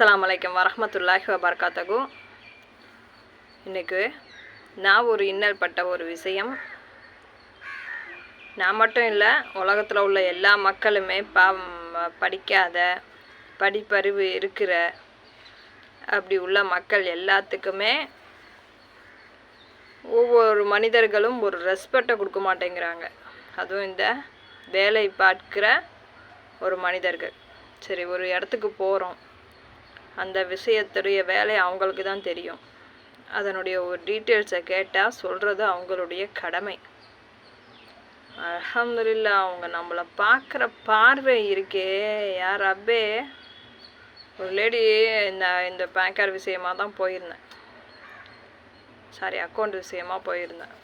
அஸ்லாம் வலைக்கம் வரமத்துல்லாஹி வபர்காத்தகு இன்னைக்கு நான் ஒரு இன்னல் பட்ட ஒரு விஷயம். நான் மட்டும் இல்லை உலகத்தில் உள்ள எல்லா மக்களுமே பா படிக்காத படிப்பறிவு இருக்கிற அப்படி உள்ள மக்கள் எல்லாத்துக்குமே ஒவ்வொரு மனிதர்களும் ஒரு ரெஸ்பெக்டை கொடுக்க மாட்டேங்கிறாங்க. அதுவும் இந்த வேலை பார்க்கிற ஒரு மனிதர்கள். சரி ஒரு இடத்துக்கு போகிறோம் அந்த விஷயத்துடைய வேலை அவங்களுக்கு தான் தெரியும். அதனுடைய ஒரு டீட்டெயில்ஸை கேட்டால் சொல்கிறது அவங்களுடைய கடமை. அலமதுல்லா அவங்க நம்மளை பார்க்குற பார்வை இருக்கே. யார் அப்பே ஒரு லேடி இந்த இந்த பேன் கார்டு தான் போயிருந்தேன். சாரி அக்கௌண்ட் விஷயமா போயிருந்தேன்.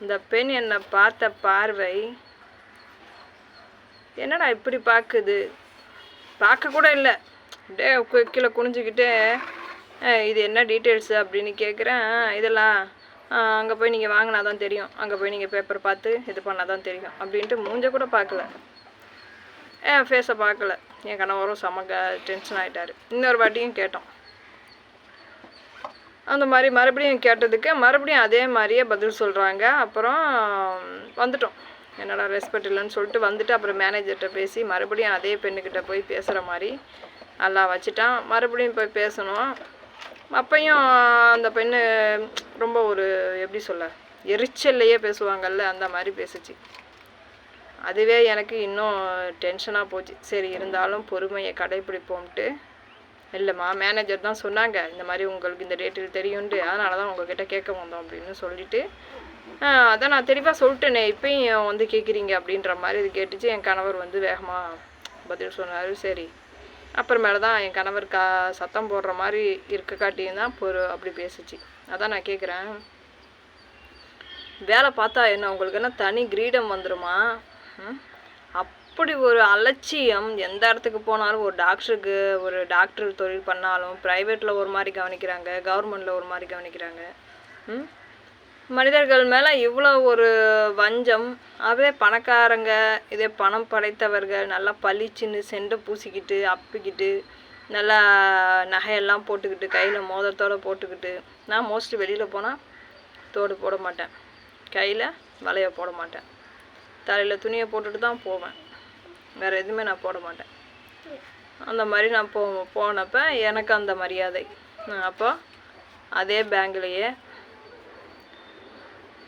இந்த பெண் என்னை பார்த்த பார்வை என்னடா இப்படி பார்க்குது? பார்க்க கூட இல்லை. அப்படியே கு- கீழே குனிஞ்சிக்கிட்டு இது என்ன டீட்டெயில்ஸு அப்படின்னு கேட்குறேன் இதெல்லாம் அங்கே போய் நீங்கள் வாங்கினா தான் தெரியும். அங்கே போய் நீங்கள் பேப்பர் பார்த்து இது பண்ணால் தான் தெரியும். அப்படின்ட்டு மூஞ்ச கூட பார்க்கல. என் ஃபேஸை பார்க்கல. என் கணவரும் செம டென்ஷன் ஆகிட்டார் இன்னொரு வாட்டியும் கேட்டோம். அந்த மாதிரி மறுபடியும் கேட்டதுக்கு மறுபடியும் அதே மாதிரியே பதில் சொல்கிறாங்க அப்புறம் வந்துட்டோம். என்னடா ரெஸ்பெக்ட் இல்லைன்னு சொல்லிட்டு வந்துட்டு அப்புறம் மேனேஜர்கிட்ட பேசி மறுபடியும் அதே பெண்ணுக்கிட்ட போய் பேசுகிற மாதிரி நல்லா வச்சுட்டான். மறுபடியும் போய் பேசணும். அப்பையும் அந்த பெண்ணு ரொம்ப ஒரு எப்படி சொல்ல எரிச்சல்லையே பேசுவாங்கல்ல அந்த மாதிரி பேசுச்சு. அதுவே எனக்கு இன்னும் டென்ஷனாக போச்சு. சரி இருந்தாலும் பொறுமையை கடைப்பிடிப்போம்ட்டு. இல்லைம்மா மேனேஜர் தான் சொன்னாங்க இந்த மாதிரி உங்களுக்கு இந்த டேட்டில் தெரியும்ட்டு. அதனால தான் உங்ககிட்ட கேட்க வந்தோம் அப்படின்னு சொல்லிட்டு அதான் நான் தெளிவாக சொல்லிட்டேனே இப்பயும் வந்து கேட்குறீங்க அப்படின்ற மாதிரி இது கேட்டுச்சு. என் கணவர் வந்து வேகமாக பதில் சொன்னார். சரி. அப்புறமேல தான் என் கணவர் கா சத்தம் போடுற மாதிரி இருக்க காட்டியும் தான் பொறு அப்படி பேசுச்சு. அதான் நான் கேட்குறேன் வேலை பார்த்தா என்ன உங்களுக்கு என்ன தனி கிரீடம் வந்துடுமா அப்படி ஒரு அலட்சியம். எந்த இடத்துக்கு போனாலும் ஒரு டாக்டருக்கு ஒரு டாக்டர் தொழில் பண்ணாலும் ப்ரைவேட்டில் ஒரு மாதிரி கவனிக்கிறாங்க கவர்மெண்ட்டில் ஒரு மாதிரி கவனிக்கிறாங்க. ம்? மனிதர்கள் மேலே இவ்வளோ ஒரு வஞ்சம். அதே பணக்காரங்க இதே பணம் படைத்தவர்கள் நல்லா பளிச்சுன்னு செண்டை பூசிக்கிட்டு அப்பிக்கிட்டு நல்லா நகையெல்லாம் போட்டுக்கிட்டு கையில் மோதிரத்தோடு போட்டுக்கிட்டு நான் மோஸ்ட்லி வெளியில் போனால் தோடு போட மாட்டேன். கையில் வலையை போட மாட்டேன். தலையில் துணியை போட்டுட்டு தான் போவேன். வேறு எதுவுமே நான் போட மாட்டேன். அந்த மாதிரி நான் போ போனப்போ எனக்கு அந்த மரியாதை. அப்போ அதே பேங்க்லேயே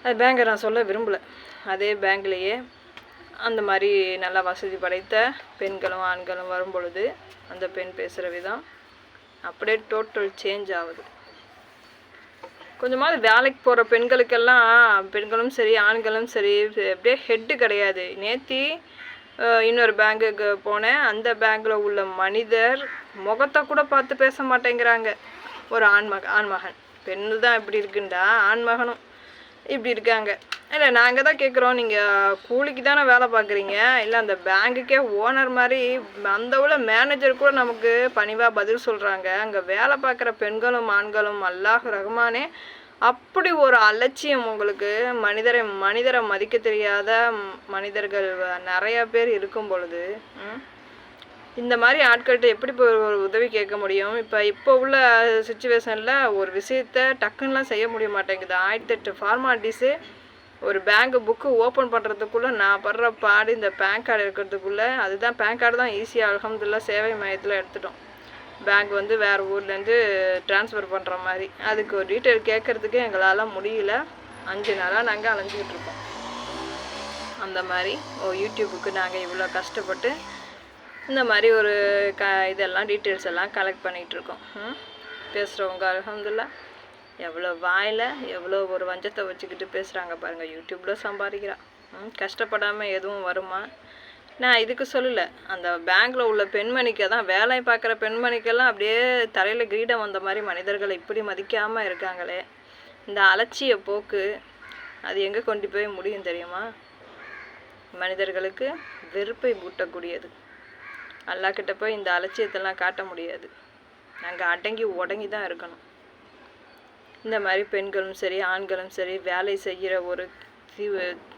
அது பேங்கை நான் சொல்ல விரும்பலை. அதே பேங்க்லேயே அந்த மாதிரி நல்லா வசதி படைத்த பெண்களும் ஆண்களும் வரும் பொழுது அந்த பெண் பேசுகிற விதம் அப்படியே டோட்டல் சேஞ்ச் ஆகுது. கொஞ்சமாவது வேலைக்கு போகிற பெண்களுக்கெல்லாம் பெண்களும் சரி ஆண்களும் சரி அப்படியே ஹெட்டு கிடையாது. நேத்தி இன்னொரு பேங்குக்கு போனேன். அந்த பேங்க்கில் உள்ள மனிதர் முகத்தை கூட பார்த்து பேச மாட்டேங்கிறாங்க. ஒரு ஆண்மக ஆண்மகன். பெண்ணு தான் இப்படி இருக்குண்டா ஆண்மகனும். இப்படி இருக்காங்க. இல்லை நாங்கள் தான் கேட்குறோம் நீங்கள் கூலிக்கு தானே வேலை பார்க்குறீங்க. இல்லை அந்த பேங்குக்கே ஓனர் மாதிரி அந்த உள்ள மேனேஜர் கூட நமக்கு பணிவாக பதில் சொல்கிறாங்க அங்கே வேலை பார்க்குற பெண்களும் ஆண்களும் அல்லாஹ் ரஹ்மானே அப்படி ஒரு அலட்சியம் உங்களுக்கு மனிதரை மனிதரை மதிக்க தெரியாத மனிதர்கள் நிறையா நிறைய பேர் இருக்கும் பொழுது இந்த மாதிரி ஆட்கள்கிட்ட எப்படி இப்போ ஒரு உதவி கேட்க முடியும்? இப்போ இப்போ உள்ள சுச்சுவேஷனில் ஒரு விஷயத்த டக்குன்னுலாம் செய்ய முடிய மாட்டேங்குது. ஆயிரத்தெட்டு ஃபார்மாலிட்டிஸு ஒரு பேங்க் புக்கு ஓப்பன் பண்ணுறதுக்குள்ளே நான் படுற பாடு இந்த பேன் கார்டு இருக்கிறதுக்குள்ளே அதுதான் பேன் கார்டு தான் ஈஸியாக அல்ஹம்துலில்லாஹ் சேவை மையத்தில் எடுத்துட்டோம். பேங்க் வந்து வேறு ஊர்லேருந்து ட்ரான்ஸ்ஃபர் பண்ணுற மாதிரி. அதுக்கு ஒரு டீட்டெயில் கேட்குறதுக்கு எங்களால் முடியல. அஞ்சு நாளாக நாங்கள் அலைஞ்சிக்கிட்டு இருக்கோம். அந்த மாதிரி ஓ யூடியூபுக்கு நாங்கள் இவ்வளோ கஷ்டப்பட்டு இந்த மாதிரி ஒரு க இதெல்லாம் டீட்டெயில்ஸ் எல்லாம் கலெக்ட் பண்ணிகிட்டு இருக்கோம் பேசுகிறவங்க அலமதுல்லா எவ்வளோ வாயில் எவ்வளோ ஒரு வஞ்சத்தை வச்சுக்கிட்டு பேசுகிறாங்க பாருங்கள் யூடியூப்பில் சம்பாதிக்கிறான் கஷ்டப்படாமல் எதுவும் வருமா? நான் இதுக்கு சொல்லலை. அந்த பேங்க்கில் உள்ள பெண்மணிக்கு தான் வேலை பார்க்குற பெண்மணிக்கெல்லாம் அப்படியே தலையில் கிரீடம் வந்த மாதிரி மனிதர்களை இப்படி மதிக்காமல் இருக்காங்களே. இந்த அலட்சிய போக்கு அது எங்கே கொண்டு போய் முடியும் தெரியுமா? மனிதர்களுக்கு வெறுப்பை ஊட்டக்கூடியது அல்லாஹ் கிட்ட போய் இந்த அலட்சியத்தெல்லாம் காட்ட முடியாது. நாங்கள் அடங்கி உடங்கி தான் இருக்கணும். இந்த மாதிரி பெண்களும் சரி ஆண்களும் சரி வேலை செய்கிற ஒரு தி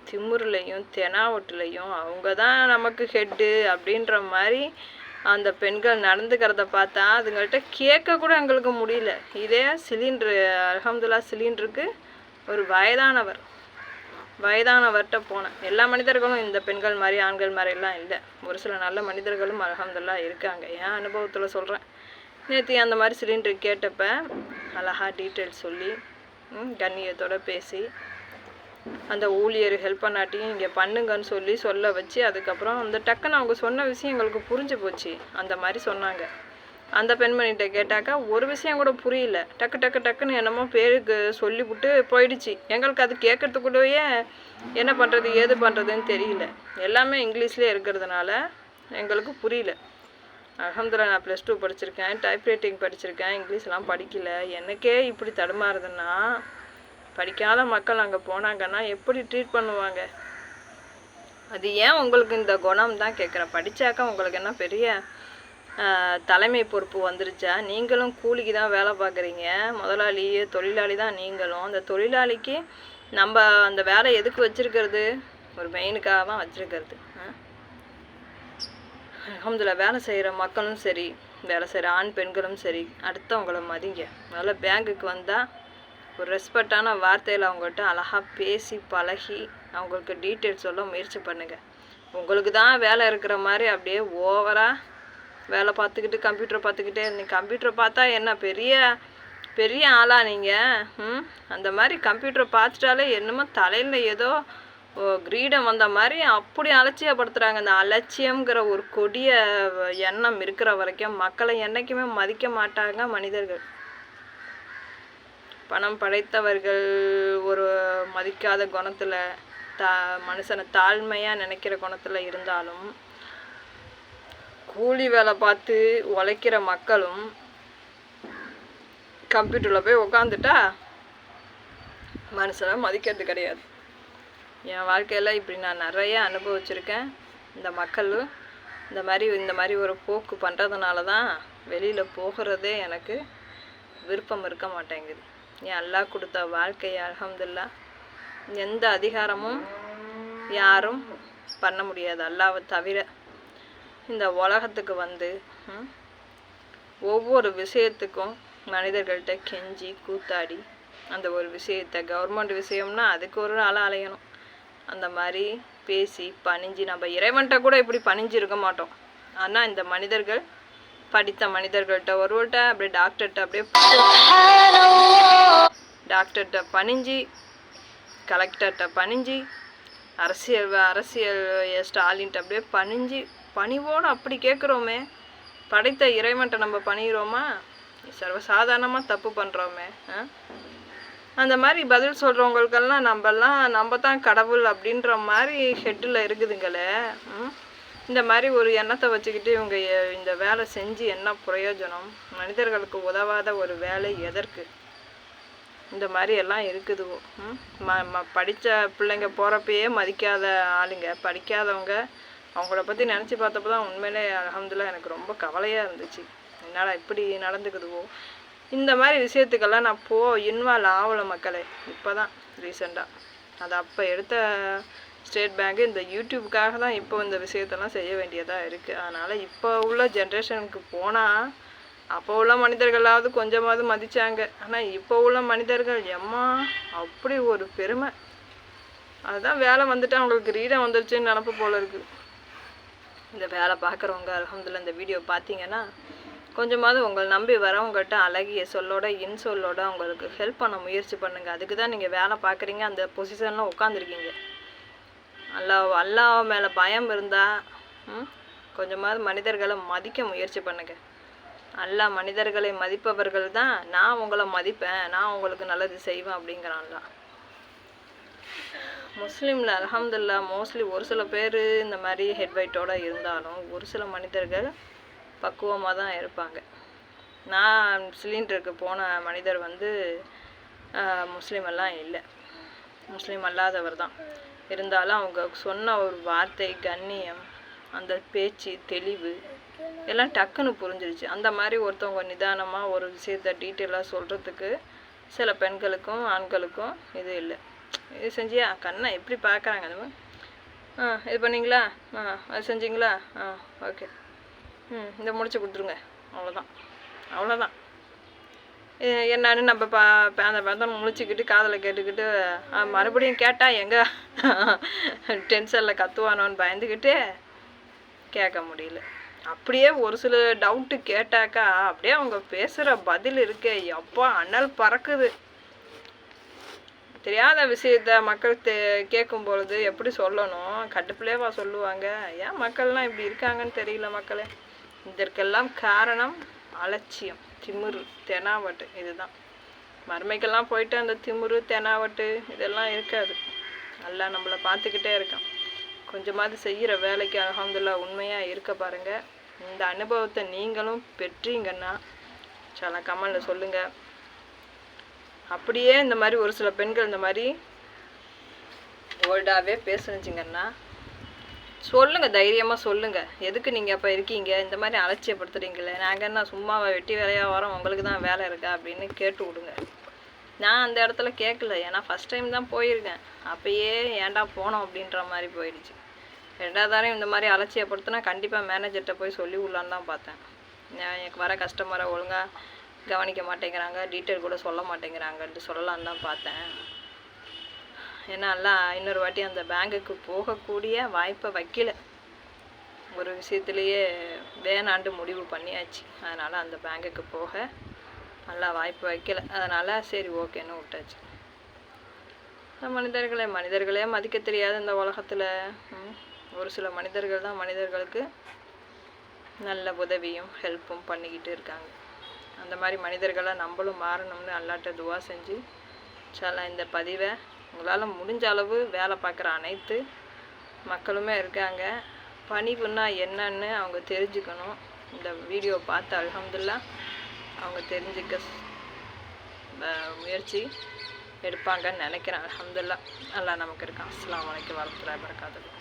திமுறுலையும் தெனாவட்டுலையும் அவங்க தான் நமக்கு ஹெட்டு அப்படின்ற மாதிரி அந்த பெண்கள் நடந்துக்கிறத பார்த்தா அதுங்கள்ட்ட கேட்க கூட எங்களுக்கு முடியல. இதே சிலிண்ட்ரு அலமதுல்லா சிலிண்டருக்கு ஒரு வயதானவர். வயதானவர்கிட்ட போனேன். எல்லா மனிதர்களும் இந்த பெண்கள் மாதிரி ஆண்கள் மாதிரிலாம் இல்லை. ஒரு சில நல்ல மனிதர்களும் அலமதுல்லா இருக்காங்க. என் அனுபவத்தில் சொல்கிறேன் நேற்று அந்த மாதிரி சிலிண்டர் கேட்டப்ப அழகா டீட்டெயில்ஸ் சொல்லி கண்ணியத்தோடு பேசி அந்த ஊழியர் ஹெல்ப் பண்ணாட்டியும் இங்கே பண்ணுங்கன்னு சொல்லி சொல்ல வச்சு அதுக்கப்புறம் அந்த டக்குன்னு அவங்க சொன்ன விஷயம் எங்களுக்கு புரிஞ்சு போச்சு. அந்த மாதிரி சொன்னாங்க. அந்த பெண்மணிகிட்ட கேட்டாக்கா ஒரு விஷயம் கூட புரியல. டக்கு டக்கு டக்குன்னு என்னமோ பேருக்கு சொல்லிவிட்டு போயிடுச்சு. எங்களுக்கு அது கேட்கறதுக்குள்ளேயே என்ன பண்ணுறது ஏது பண்ணுறதுன்னு தெரியல. எல்லாமே இங்கிலீஷ்லேயே இருக்கிறதுனால எங்களுக்கு புரியல. அல்ஹம்துலில்லாஹ் நான் ப்ளஸ் டூ படிச்சிருக்கேன் டைப்ரைட்டிங் படிச்சிருக்கேன் இங்கிலீஷ்லாம் படிக்கல. எனக்கே இப்படி தடுமாறுதுன்னா படிக்காத மக்கள் அங்கே போனாங்கன்னா எப்படி ட்ரீட் பண்ணுவாங்க? அது ஏன் உங்களுக்கு இந்த குணம் தான் கேட்குறேன். படித்தாக்கா உங்களுக்கு என்ன பெரிய தலைமை பொறுப்பு வந்துருச்சா? நீங்களும் கூலிக்கு தான் வேலை பார்க்குறீங்க. முதலாளி தொழிலாளி தான் நீங்களும். அந்த தொழிலாளிக்கு நம்ம அந்த வேலை எதுக்கு வச்சிருக்கிறது? ஒரு மெயினுக்காக தான் வச்சிருக்கிறது. ஆ? வேலை செய்கிற மக்களும் சரி வேலை செய்கிற ஆண் பெண்களும் சரி அடுத்தவங்கள மதிங்க. முதல்ல பேங்குக்கு வந்தால் ஒரு ரெஸ்பெக்டான வார்த்தையில் அவங்கள்ட்ட அழகாக பேசி பழகி அவங்களுக்கு டீட்டெயில்ஸ் சொல்ல முயற்சி பண்ணுங்கள் உங்களுக்கு தான் வேலை இருக்கிற மாதிரி அப்படியே ஓவராக வேலை பார்த்துக்கிட்டு கம்ப்யூட்டரை பார்த்துக்கிட்டே இருந்தீங்க. கம்ப்யூட்டரை பார்த்தா என்ன பெரிய பெரிய ஆளா நீங்கள் ம்? அந்த மாதிரி கம்ப்யூட்டரை பார்த்துட்டாலே என்னமோ தலையில் ஏதோ கிரீடம் வந்த மாதிரி அப்படி அலட்சியப்படுத்துகிறாங்க இந்த அலட்சியம்ங்கிற ஒரு கொடிய எண்ணம் இருக்கிற வரைக்கும் மக்களை என்றைக்குமே மதிக்க மாட்டாங்க மனிதர்கள். பணம் படைத்தவர்கள் ஒரு மதிக்காத குணத்தில் தா மனுஷனை தாழ்மையாக நினைக்கிற குணத்தில் இருந்தாலும் கூலி வேலை பார்த்து உழைக்கிற மக்களும் கம்ப்யூட்டரில் போய் உக்காந்துட்டா மனுஷனை மதிக்கிறது கிடையாது. என் வாழ்க்கையில் இப்படி நான் நிறைய அனுபவிச்சிருக்கேன். இந்த மக்கள் இந்த மாதிரி இந்த மாதிரி ஒரு போக்கு பண்ணுறதுனால தான் வெளியில் போகிறதே எனக்கு விருப்பம் இருக்க மாட்டேங்குது. என் அல்லா கொடுத்த வாழ்க்கையை அலமதுல்லா எந்த அதிகாரமும் யாரும் பண்ண முடியாது. அல்லாவை தவிர இந்த உலகத்துக்கு வந்து ஒவ்வொரு விஷயத்துக்கும் மனிதர்கள்ட்ட கெஞ்சி கூத்தாடி அந்த ஒரு விஷயத்தை கவர்மெண்ட் விஷயம்னா அதுக்கு ஒரு நாள் அலையணும். அந்த மாதிரி பேசி பணிஞ்சு நம்ம இறைவன்கிட்ட கூட இப்படி பணிஞ்சிருக்க மாட்டோம். ஆனால் இந்த மனிதர்கள் படித்த மனிதர்கள்ட்ட ஒருவர்கிட்ட அப்படியே டாக்டர்கிட்ட அப்படியே டாக்டர்கிட்ட பணிஞ்சு கலெக்டர்கிட்ட பணிஞ்சு அரசியல் அரசியல் ஸ்டாலின்ட்ட அப்படியே பணிஞ்சு பணிவோடு அப்படி கேட்குறோமே படைத்த இறைவன்ட்ட நம்ம பணிகிறோமா சர்வசாதாரணமாக தப்பு பண்ணுறோமே அந்த மாதிரி பதில் சொல்கிறவங்களுக்கெல்லாம் நம்மெல்லாம் நம்ம தான் கடவுள் அப்படின்ற மாதிரி ஹெட்டில் இருக்குதுங்களே இந்த மாதிரி ஒரு எண்ணத்தை வச்சுக்கிட்டு இவங்க இந்த வேலை செஞ்சு என்ன பிரயோஜனம்? மனிதர்களுக்கு உதவாத ஒரு வேலை எதற்கு? இந்த மாதிரி எல்லாம் இருக்குது ம்? ம படித்த பிள்ளைங்க போகிறப்பயே மதிக்காத ஆளுங்க படிக்காதவங்க அவங்கள பற்றி நினச்சி பார்த்தப்ப தான் உண்மையிலே அலமதுல்லா எனக்கு ரொம்ப கவலையாக இருந்துச்சு. என்னால் இப்படி நடந்துக்குதுவோ? இந்த மாதிரி விஷயத்துக்கெல்லாம் நான் போ இன்வால்வ் ஆகலை மக்களே. இப்போ தான் ரீசெண்டாக அது அப்போ எடுத்த ஸ்டேட் பேங்க்கு இந்த யூடியூப்புக்காக தான் இப்போ இந்த விஷயத்தெல்லாம் செய்ய வேண்டியதாக இருக்குது அதனால் இப்போ உள்ள ஜென்ரேஷனுக்கு போனால் அப்போ உள்ள மனிதர்களாவது கொஞ்சமாவது மதித்தாங்க ஆனால் இப்போ உள்ள மனிதர்கள் எம்மா அப்படி ஒரு பெருமை. அதுதான் வேலை வந்துட்டு அவங்களுக்கு ரீடம் வந்துருச்சுன்னு நினப்பு போல இருக்குது இந்த வேலை பார்க்குறவங்க அல்ஹம்துலில்லாஹ் இந்த வீடியோ பார்த்தீங்கன்னா கொஞ்சமாவது உங்களை நம்பி வரவங்ககிட்ட அழகிய சொல்லோட இன்சொல்லோட உங்களுக்கு ஹெல்ப் பண்ண முயற்சி பண்ணுங்கள் அதுக்கு தான் நீங்கள் வேலை பார்க்குறீங்க அந்த பொசிஷனில் உட்காந்துருக்கீங்க அல்லாஹ் அல்லாஹ் மேலே பயம் இருந்தால் கொஞ்சமாவது மனிதர்களை மதிக்க முயற்சி பண்ணுங்க. அல்லாஹ் மனிதர்களை மதிப்பவர்கள் தான் நான் உங்களை மதிப்பேன் நான் உங்களுக்கு நல்லது செய்வேன் அப்படிங்கிறான்லாம் முஸ்லீமில் அலமதுல்லா மோஸ்ட்லி ஒரு சில பேர் இந்த மாதிரி ஹெட் வெயிட்டோட இருந்தாலும் ஒரு சில மனிதர்கள் பக்குவமாக தான் இருப்பாங்க. நான் சிலிண்டருக்கு போன மனிதர் வந்து முஸ்லீமெல்லாம் முஸ்லீம் எல்லாம் இல்லை. முஸ்லீம் அல்லாதவர் தான். இருந்தாலும் அவங்க சொன்ன ஒரு வார்த்தை கண்ணியம் அந்த பேச்சு தெளிவு எல்லாம் டக்குன்னு புரிஞ்சிருச்சு. அந்த மாதிரி ஒருத்தவங்க நிதானமாக ஒரு விஷயத்த டீட்டெயிலாக சொல்கிறதுக்கு சில பெண்களுக்கும் ஆண்களுக்கும் இது இல்லை. இது செஞ்சியா? கண்ணை எப்படி பார்க்குறாங்க அது ஆ இது பண்ணிங்களா? ஆ அது செஞ்சிங்களா? ஆ ஓகே. ம் இதை முடிச்சு கொடுத்துருங்க. அவ்வளோதான். அவ்வளோதான். என்னன்னு நம்ம பா ப- அந்த பந்தம் முழிச்சுக்கிட்டு காதில் கேட்டுக்கிட்டு மறுபடியும் கேட்டால் எங்கே? டென்ஷனில் கத்துவானோன்னு பயந்துக்கிட்டு கேட்க முடியல. அப்படியே ஒரு சில டவுட்டு கேட்டாக்கா அப்படியே அவங்க பேசுகிற பதில் இருக்கே. எப்போ அனல் பறக்குது. தெரியாத விஷயத்த மக்கள் தே கேட்கும் பொழுது எப்படி சொல்லணும்? கட்டுப்பிலேவா சொல்லுவாங்க? ஏன் மக்கள்லாம் இப்படி இருக்காங்கன்னு தெரியல மக்களே. இதற்கெல்லாம் காரணம் அலட்சியம் திமிரு தெனாவட்டு. இதுதான். மறுமைக்கெல்லாம் போயிட்டு அந்த திமிரு தெனாவட்டு இதெல்லாம் இருக்காது. நல்லா நம்மளை பார்த்துக்கிட்டே இருக்கான். கொஞ்சமாவது செய்கிற வேலைக்கு அலமதுல்லா உண்மையாக இருக்க பாருங்கள் இந்த அனுபவத்தை நீங்களும் பெற்றீங்கன்னா சில கமலில் சொல்லுங்கள் அப்படியே இந்த மாதிரி ஒரு சில பெண்கள் இந்த மாதிரி ஓல்டாகவே பேசுனுச்சிங்கன்னா சொல்லுங்கள் தைரியமாக சொல்லுங்கள் எதுக்கு நீங்கள் அப்போ இருக்கீங்க? இந்த மாதிரி அலட்சியப்படுத்துறீங்களே? நாங்கள் என்ன சும்மா வெட்டி வேலையாக வரோம்? உங்களுக்கு தான் வேலை இருக்கா? அப்படின்னு கேட்டு விடுங்க. நான் அந்த இடத்துல கேட்கல ஏன்னா ஃபஸ்ட் டைம் தான் போயிருக்கேன். அப்பயே ஏன்டா போனோம் அப்படின்ற மாதிரி போயிடுச்சு. ரெண்டாவது இந்த மாதிரி அலட்சியப்படுத்தினா கண்டிப்பாக மேனேஜர்கிட்ட போய் சொல்லி விடலான்னு தான் பார்த்தேன். நான் எனக்கு வர கஸ்டமரை ஒழுங்காக கவனிக்க மாட்டேங்கிறாங்க டீட்டெயில் கூட சொல்ல மாட்டேங்கிறாங்கன்ட்டு சொல்லலான்னு தான் பார்த்தேன். ஏன்னா இன்னொரு வாட்டி அந்த பேங்குக்கு போகக்கூடிய வாய்ப்பை வைக்கல. ஒரு விஷயத்துலேயே வேணாண்டு முடிவு பண்ணியாச்சு. அதனால் அந்த பேங்குக்கு போக நல்லா வாய்ப்பு வைக்கல. அதனால் சரி ஓகேன்னு விட்டாச்சு. மனிதர்களே மனிதர்களே மதிக்க தெரியாத இந்த உலகத்தில் ஒரு சில மனிதர்கள் தான் மனிதர்களுக்கு நல்ல உதவியும் ஹெல்ப்பும் பண்ணிக்கிட்டு இருக்காங்க. அந்த மாதிரி மனிதர்களை நம்மளும் மாறணும்னு அல்லாட்ட துவா செஞ்சு சாலா இந்த பதிவை உங்களால் முடிஞ்ச அளவு வேலை பார்க்குற அனைத்து மக்களுமே இருக்காங்க. பணிவுன்னா என்னன்னு அவங்க தெரிஞ்சுக்கணும். இந்த வீடியோ பார்த்து அல்ஹம்துல்லா அவங்க தெரிஞ்சுக்க முயற்சி எடுப்பாங்கன்னு நினைக்கிறேன். அல்ஹம்துல்லா நல்லா நமக்கு இருக்கான் அஸ்லாம் வலைக்கு வரமத்துல்லாஹி வரகாத்துஹு